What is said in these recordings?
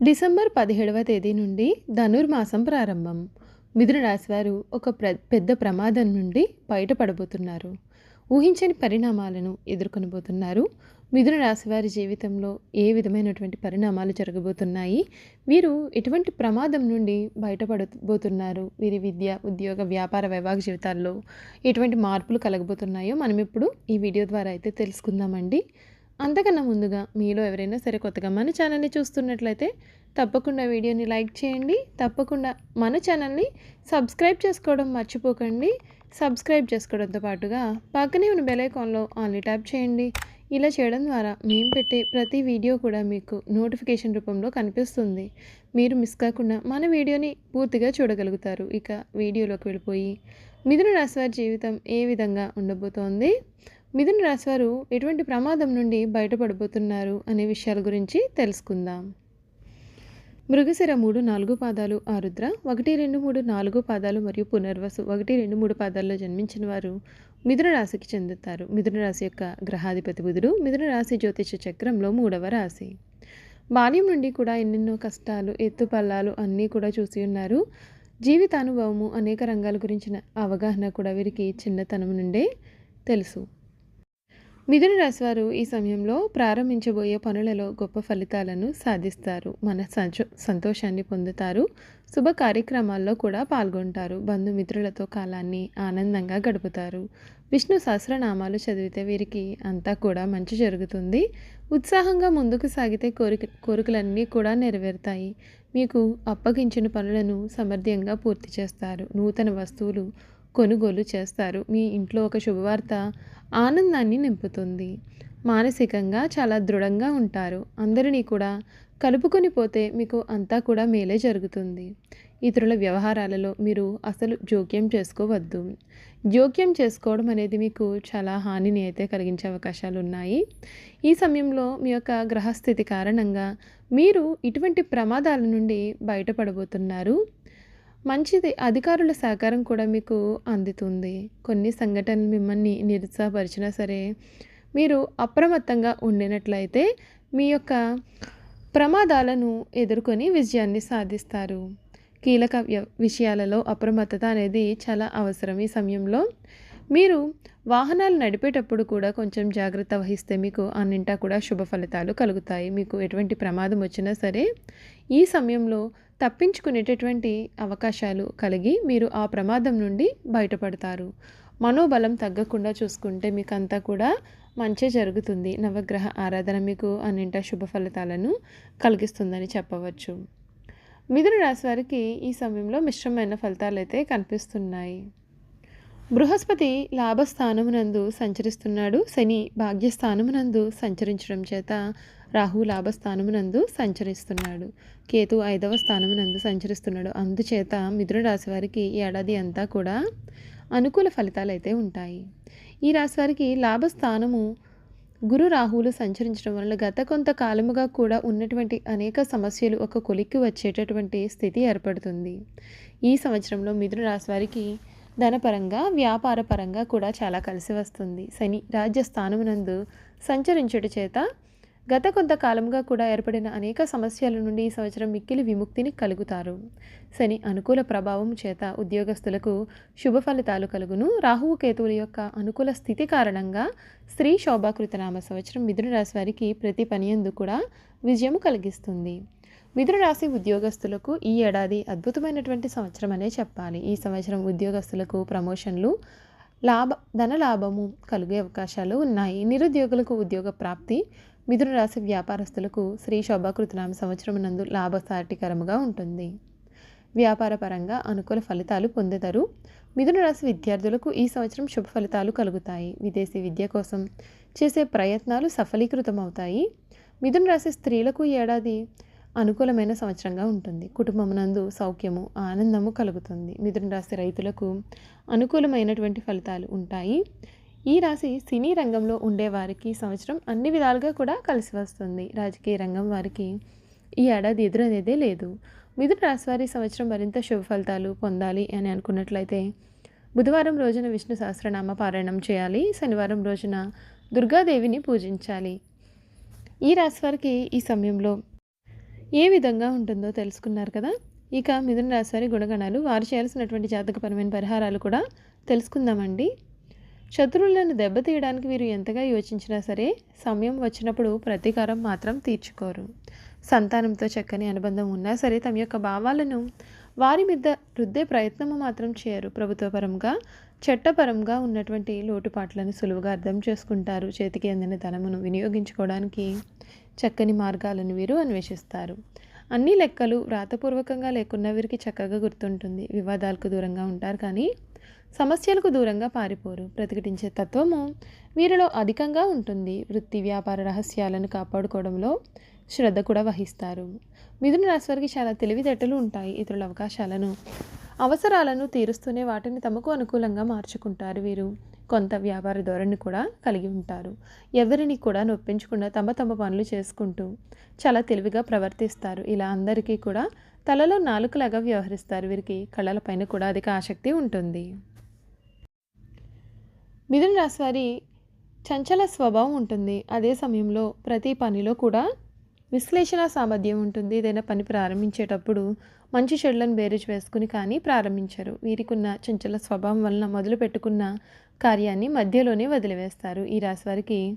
December పదిహేడవ తేదీ నుండి ధనుర్మాసం ప్రారంభం. మిథున రాశివారు ఒక ప్ర పెద్ద ప్రమాదం నుండి బయటపడబోతున్నారు. ఊహించని పరిణామాలను ఎదుర్కొనబోతున్నారు. మిథున రాశివారి జీవితంలో ఏ విధమైనటువంటి పరిణామాలు జరగబోతున్నాయి? వీరు ఎటువంటి ప్రమాదం నుండి బయటపడబోతున్నారు? వీరి విద్య ఉద్యోగ వ్యాపార వైవాహిక జీవితాల్లో ఎటువంటి మార్పులు కలగబోతున్నాయో మనం ఇప్పుడు ఈ వీడియో ద్వారా అయితే తెలుసుకుందామండి. అంతకన్నా ముందుగా మీలో ఎవరైనా సరే కొత్తగా మన ఛానల్ని చూస్తున్నట్లయితే తప్పకుండా వీడియోని లైక్ చేయండి. తప్పకుండా మన ఛానల్ని సబ్స్క్రైబ్ చేసుకోవడం మర్చిపోకండి. సబ్స్క్రైబ్ చేసుకోవడంతో పాటుగా పక్కనే ఉన్న బెలైకాన్లో ఆన్లీ ట్యాప్ చేయండి. ఇలా చేయడం ద్వారా మేము పెట్టే ప్రతి వీడియో కూడా మీకు నోటిఫికేషన్ రూపంలో కనిపిస్తుంది. మీరు మిస్ కాకుండా మన వీడియోని పూర్తిగా చూడగలుగుతారు. ఇక వీడియోలోకి వెళ్ళిపోయి మిథున రాశివారి జీవితం ఏ విధంగా ఉండబోతోంది? మిథున రాశివారు ఎటువంటి ప్రమాదం నుండి బయటపడబోతున్నారు అనే విషయాల గురించి తెలుసుకుందాం. మృగశిర మూడు నాలుగు పాదాలు ఆరుద్ర. ఒకటి రెండు మూడు నాలుగు పాదాలు మరియు పునర్వసు. ఒకటి రెండు మూడు పాదాల్లో జన్మించిన వారు మిథున రాశికి చెందుతారు. మిథున రాశి యొక్క గ్రహాధిపతి బుధుడు మిథున రాశి జ్యోతిష చక్రంలో మూడవ రాశి. బాల్యం నుండి కూడా ఎన్నెన్నో కష్టాలు ఎత్తుపల్లాలు అన్నీ కూడా చూసి ఉన్నారు. జీవితానుభవము అనేక రంగాల గురించిన అవగాహన కూడా వీరికి చిన్నతనం నుండే తెలుసు. మిథున రాశివారు ఈ సమయంలో ప్రారంభించబోయే పనులలో గొప్ప ఫలితాలను సాధిస్తారు. మన సంతోషాన్ని పొందుతారు. శుభ కార్యక్రమాల్లో కూడా పాల్గొంటారు. బంధుమిత్రులతో కాలాన్ని ఆనందంగా గడుపుతారు. విష్ణు సహస్రనామాలు చదివితే వీరికి అంతా కూడా మంచి జరుగుతుంది. ఉత్సాహంగా ముందుకు సాగితే కోరిక కోరికలన్నీ కూడా నెరవేరుతాయి. మీకు అప్పగించిన పనులను సమర్థ్యంగా పూర్తి చేస్తారు. నూతన వస్తువులు కొనుగోలు చేస్తారు. మీ ఇంట్లో ఒక శుభవార్త ఆనందాన్ని నింపుతుంది. మానసికంగా చాలా దృఢంగా ఉంటారు. అందరినీ కూడా కలుపుకొని పోతే మీకు అంతా కూడా మేలే జరుగుతుంది. ఇతరుల వ్యవహారాలలో మీరు అసలు జోక్యం చేసుకోవద్దు. జోక్యం చేసుకోవడం అనేది మీకు చాలా హానిని అయితే కలిగించే అవకాశాలు ఉన్నాయి. ఈ సమయంలో మీ యొక్క గ్రహస్థితి కారణంగా మీరు ఇటువంటి ప్రమాదాల నుండి బయటపడబోతున్నారు. మంచిది. అధికారుల సహకారం కూడా మీకు అందుతుంది. కొన్ని సంఘటనలు మిమ్మల్ని నిరుత్సాహపరిచినా సరే మీరు అప్రమత్తంగా ఉండినట్లయితే మీ యొక్క ప్రమాదాలను ఎదుర్కొని విజయాన్ని సాధిస్తారు. కీలక విషయాలలో అప్రమత్తత అనేది చాలా అవసరం ఈ సమయంలో. మీరు వాహనాలు నడిపేటప్పుడు కూడా కొంచెం జాగ్రత్త వహిస్తే మీకు అన్నింటా కూడా శుభ ఫలితాలు కలుగుతాయి. మీకు ఎటువంటి ప్రమాదం వచ్చినా సరే ఈ సమయంలో తప్పించుకునేటటువంటి అవకాశాలు కలిగి మీరు ఆ ప్రమాదం నుండి బయటపడతారు. మనోబలం తగ్గకుండా చూసుకుంటే మీకు అంతా కూడా మంచి జరుగుతుంది. నవగ్రహ ఆరాధన మీకు అన్నింట శుభ ఫలితాలను కలిగిస్తుందని చెప్పవచ్చు. మిథున రాశి వారికి ఈ సమయంలో మిశ్రమైన ఫలితాలు అయితే కనిపిస్తున్నాయి. బృహస్పతి లాభస్థానమునందు సంచరిస్తున్నాడు. శని భాగ్యస్థానమునందు సంచరించడం చేత రాహు లాభస్థానమునందు సంచరిస్తున్నాడు. కేతు ఐదవ స్థానమునందు సంచరిస్తున్నాడు. అందుచేత మిథున రాశి వారికి ఏడాది అంతా కూడా అనుకూల ఫలితాలు అయితే ఉంటాయి. ఈ రాశి వారికి లాభస్థానము గురు రాహువులు సంచరించడం వల్ల గత కొంతకాలముగా కూడా ఉన్నటువంటి అనేక సమస్యలు ఒక కొలిక్కి వచ్చేటటువంటి స్థితి ఏర్పడుతుంది. ఈ సంవత్సరంలో మిథున రాశి వారికి ధనపరంగా వ్యాపారపరంగా కూడా చాలా కలిసి వస్తుంది. శని రాజ్యస్థానమునందు సంచరించుట చేత గత కొంతకాలంగా కూడా ఏర్పడిన అనేక సమస్యల నుండి ఈ సంవత్సరం మిక్కిలి విముక్తిని కలుగుతారు. శని అనుకూల ప్రభావం చేత ఉద్యోగస్తులకు శుభ ఫలితాలు కలుగును. రాహువు కేతువుల యొక్క అనుకూల స్థితి కారణంగా స్త్రీ శోభాకృతనామ సంవత్సరం మిథున రాశి వారికి ప్రతి పనియందు కూడా విజయం కలిగిస్తుంది. మిథున రాశి ఉద్యోగస్తులకు ఈ ఏడాది అద్భుతమైనటువంటి సంవత్సరం అనే చెప్పాలి. ఈ సంవత్సరం ఉద్యోగస్తులకు ప్రమోషన్లు లాభ ధన లాభము కలిగే అవకాశాలు ఉన్నాయి. నిరుద్యోగులకు ఉద్యోగ ప్రాప్తి మిథున రాశి వ్యాపారస్తులకు శ్రీ శోభాకృతనామ సంవత్సరం నందు లాభసాటికరముగా ఉంటుంది. వ్యాపార పరంగా అనుకూల ఫలితాలు పొందుతారు. మిథున రాశి విద్యార్థులకు ఈ సంవత్సరం శుభ ఫలితాలు కలుగుతాయి. విదేశీ విద్య కోసం చేసే ప్రయత్నాలు సఫలీకృతమవుతాయి. మిథున రాశి స్త్రీలకు ఏడాది అనుకూలమైన సంవత్సరంగా ఉంటుంది. కుటుంబమునందు సౌఖ్యము ఆనందము కలుగుతుంది. మిథున రాశి రైతులకు అనుకూలమైనటువంటి ఫలితాలు ఉంటాయి. ఈ రాశి సినీ రంగంలో ఉండేవారికి సంవత్సరం అన్ని విధాలుగా కూడా కలిసి వస్తుంది. రాజకీయ రంగం వారికి ఈ ఏడాది ఎదురనేదే లేదు. మిథున రాశి వారి సంవత్సరం మరింత శుభ ఫలితాలు పొందాలి అని అనుకున్నట్లయితే బుధవారం రోజున విష్ణు సహస్రనామ పారాయణం చేయాలి. శనివారం రోజున దుర్గాదేవిని పూజించాలి. ఈ రాశి వారికి ఈ సమయంలో ఏ విధంగా ఉంటుందో తెలుసుకున్నారు కదా? ఇక మిథున రాశివారి గుణగణాలు వారు చేయాల్సినటువంటి జాతకపరమైన పరిహారాలు కూడా తెలుసుకుందామండి. శత్రువులను దెబ్బతీయడానికి వీరు ఎంతగా యోచించినా సరే సమయం వచ్చినప్పుడు ప్రతీకారం మాత్రం తీర్చుకోరు. సంతానంతో చక్కని అనుబంధం ఉన్నా సరే తమ యొక్క భావాలను వారి మీద రుద్దే ప్రయత్నము మాత్రం చేయరు. ప్రభుత్వపరంగా చట్టపరంగా ఉన్నటువంటి లోటుపాట్లను సులువుగా అర్థం చేసుకుంటారు. చేతికి అందిన ధనమును వినియోగించుకోవడానికి చక్కని మార్గాలను వీరు అన్వేషిస్తారు. అన్ని లెక్కలు వ్రాతపూర్వకంగా లేకున్న వీరికి చక్కగా గుర్తుంటుంది. వివాదాలకు దూరంగా ఉంటారు కానీ సమస్యలకు దూరంగా పారిపోరు. ప్రతిఘటించే తత్వము వీరిలో అధికంగా ఉంటుంది. వృత్తి వ్యాపార రహస్యాలను కాపాడుకోవడంలో శ్రద్ధ కూడా వహిస్తారు. మిథున రాశివారికి చాలా తెలివితేటలు ఉంటాయి. ఇతరుల అవకాశాలను అవసరాలను తీరుస్తూనే వాటిని తమకు అనుకూలంగా మార్చుకుంటారు వీరు. కొంత వ్యాపార ధోరణి కూడా కలిగి ఉంటారు. ఎవరిని కూడా నొప్పించకుండా తమ తమ పనులు చేసుకుంటూ చాలా తెలివిగా ప్రవర్తిస్తారు. ఇలా అందరికీ కూడా తలలో నాలుకలాగా వ్యవహరిస్తారు. వీరికి కళలపైన కూడా అధిక ఆసక్తి ఉంటుంది. మిథున రాశి వారి చంచల స్వభావం ఉంటుంది. అదే సమయంలో ప్రతి పనిలో కూడా విశ్లేషణ సామర్థ్యం ఉంటుంది. ఏదైనా పని ప్రారంభించేటప్పుడు మంచి చెడులను బేరేజ్ వేసుకుని కానీ ప్రారంభించరు. వీరికున్న చంచల స్వభావం వలన మొదలు పెట్టుకున్న కార్యాన్ని మధ్యలోనే వదిలివేస్తారు. ఈ రాశి వారికి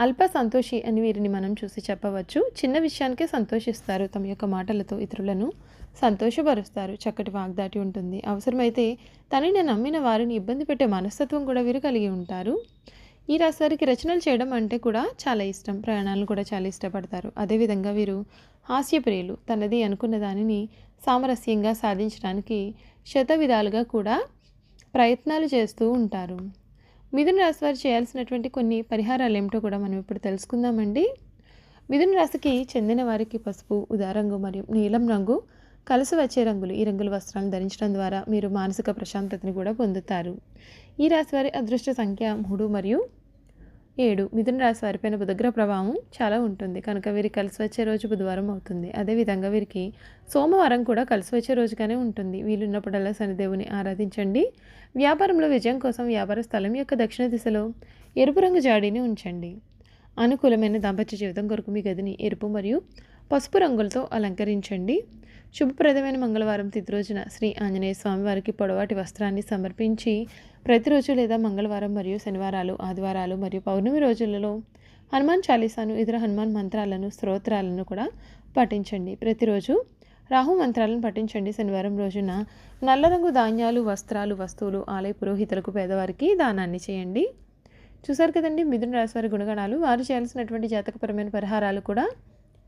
అల్ప సంతోషి అని వీరిని మనం చూసి చెప్పవచ్చు. చిన్న విషయానికే సంతోషిస్తారు. తమ యొక్క మాటలతో ఇతరులను సంతోషపరుస్తారు. చక్కటి వాగ్దాటి ఉంటుంది. అవసరమైతే తనని నమ్మిన వారిని ఇబ్బంది పెట్టే మనస్తత్వం కూడా వీరు కలిగి ఉంటారు. ఈ రాశి వారికి రచనలు చేయడం అంటే కూడా చాలా ఇష్టం. ప్రయాణాలను కూడా చాలా ఇష్టపడతారు. అదేవిధంగా వీరు హాస్యప్రియులు తనది అనుకున్న దానిని సామరస్యంగా సాధించడానికి శత విధాలుగా కూడా ప్రయత్నాలు చేస్తూ ఉంటారు. మిథున రాశి వారు చేయాల్సినటువంటి కొన్ని పరిహారాలు ఏమిటో కూడా మనం ఇప్పుడు తెలుసుకుందామండి. మిథున రాశికి చెందిన వారికి పసుపు ఉదారంగు మరియు నీలం రంగు కలిసి వచ్చే రంగులు ఈ రంగుల వస్త్రాలను ధరించడం ద్వారా మీరు మానసిక ప్రశాంతతని కూడా పొందుతారు. ఈ రాశి వారి అదృష్ట సంఖ్య మూడు మరియు ఏడు మిథున రాశి వారిపైన బుధగ్రహ ప్రభావం చాలా ఉంటుంది. కనుక వీరికి కలిసి వచ్చే రోజు బుధవారం అవుతుంది. అదేవిధంగా వీరికి సోమవారం కూడా కలిసి వచ్చే రోజుగానే ఉంటుంది. వీలున్నప్పుడల్లా శనిదేవుని ఆరాధించండి. వ్యాపారంలో విజయం కోసం వ్యాపార స్థలం యొక్క దక్షిణ దిశలో ఎరుపు రంగు జాడీని ఉంచండి. అనుకూలమైన దాంపత్య జీవితం కొరకు మీ గదిని ఎరుపు మరియు పసుపు రంగులతో అలంకరించండి. శుభప్రదమైన మంగళవారం తిథి రోజున శ్రీ ఆంజనేయ స్వామి వారికి పొడవాటి వస్త్రాన్ని సమర్పించి ప్రతిరోజు లేదా మంగళవారం మరియు శనివారాలు ఆదివారాలు మరియు పౌర్ణమి రోజులలో హనుమాన్ చాలీసాను ఇతర హనుమాన్ మంత్రాలను స్తోత్రాలను కూడా పఠించండి. ప్రతిరోజు రాహు మంత్రాలను పఠించండి. శనివారం రోజున నల్ల రంగు ధాన్యాలు వస్త్రాలు వస్తువులు ఆలయ పురోహితులకు పేదవారికి దానాన్ని చేయండి. చూసారు కదండి మిథున రాశి వారి గుణగణాలు. వారు చేయాల్సినటువంటి జాతకపరమైన పరిహారాలు కూడా